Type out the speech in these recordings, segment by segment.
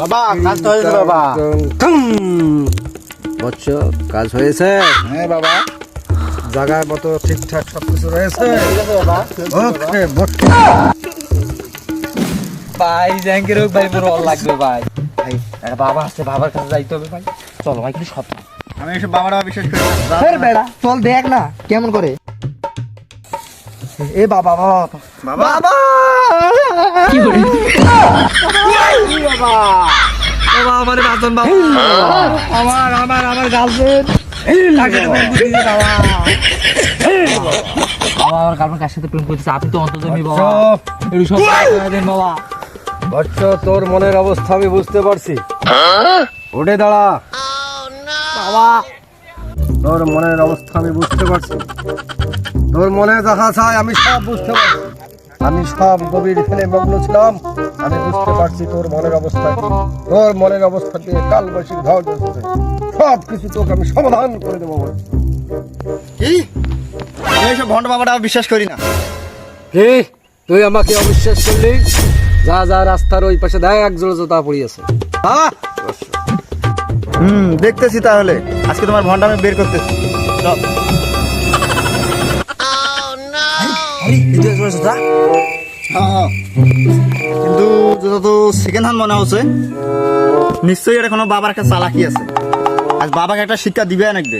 বাবা কাজ তো হয়েছে বাবা। বচ্চ কাজ হয়েছে? হ্যাঁ বাবা। জায়গার মতো ঠিকঠাক সব কিছু রয়েছে বাবা। ওকে বচ্চ ভাই জ্যাঙ্কের ভাই অল লাগবে ভাই। ভাই একটা বাবা আছে বাবার কাছে যাইতে হবে ভাই। চলো ভাই কিন্তু সব আমি এসব বাবারা বিশ্বাস করি ফের বেড়া চল দেখ না কেমন করে। এ বাবা বাবা বাবা। বাবা! আমার বাবা। আমার আমার আমার গার্লফ্রেন্ড আমার গার্লফ্রেন্ড কার সাথে প্রেম করতেছে আপনি তো অন্তত বাবা। একটু সব দেন বাবা বচ্চ তোর মনের অবস্থা আমি বুঝতে পারছি। উঠে দাঁড়া। বাবা। তোর মনের অবস্থা আমি বুঝতে পারছি। তোর মনে যাহা চায় আমি সব বুঝতে পারছি। আমি সব গভীর ফেলে মগ্ন ছিলাম। আমি বুঝতে পারছি তোর মনের অবস্থা কি। তোর মনের অবস্থা দিয়ে কাল বৈশাখ ঝড় সব কিছু তোকে আমি সমাধান করে দেবো কি? আমি এসব ভণ্ড বাবাটা বিশ্বাস করি না। কি? তুই আমাকে অবিশ্বাস করলি? যা যা রাস্তার ওই পাশে দেখ এক জোড়া জোতা পড়িয়েছে বাবা হুম দেখতেছি তাহলে। আজকে তোমার ভণ্ড আমি বের করতেছি। চল। হ্যাঁ, হ্যাঁ। কিন্তু যেটা তো সেকেন্ড হ্যান্ড মনে হচ্ছে নিশ্চয়ই এটা কোনো বাবার একটা চালাকি আছে। আজ বাবাকে একটা শিক্ষা দিবে নাকবে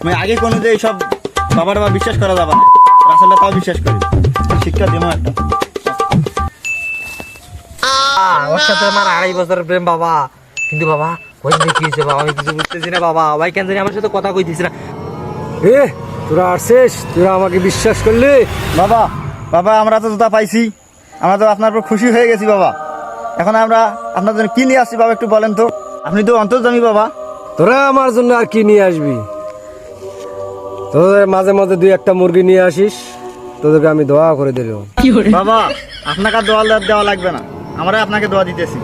আমি আগে কোনো যে এইসব বাবার বাবা বিশ্বাস করা যাবে না। রাসেলটা তাও বিশ্বাস করি। শিক্ষা দেবো একটা। ওর সাথে আমার আড়াই বছরের প্রেম বাবা। কিন্তু বাবা ওই বাবা আমি কিছু বুঝতেছি না বাবা। ভাই কেন জানি আমার সাথে কথা কইতেছি না। এ তোরা আসছিস তোরা আমাকে বিশ্বাস করলি? বাবা বাবা আমরা তো জুতা পাইছি। আমরা তো আপনার উপর খুশি হয়ে গেছি বাবা। এখন আমরা আপনার জন্য কি নিয়ে আসছি বাবা একটু বলেন তো। আপনি তো অন্তর্জামী বাবা। তোরা আমার জন্য আর কি নিয়ে আসবি? তোদের মাঝে মাঝে দুই একটা মুরগি নিয়ে আসিস তোদেরকে আমি দোয়া করে দিলাম বাবা আপনাকে আর দোয়া দেওয়া লাগবে না। আমরা আপনাকে দোয়া দিতেছি।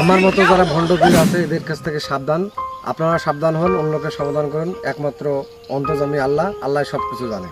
আমার মতো যারা ভণ্ডবীর আছে, এদের কাছ থেকে সাবধান। আপনারা সাবধান হন, অন্যকে সমাধান করুন। একমাত্র অন্তজামী আল্লাহ আল্লাহ সবকিছু জানে।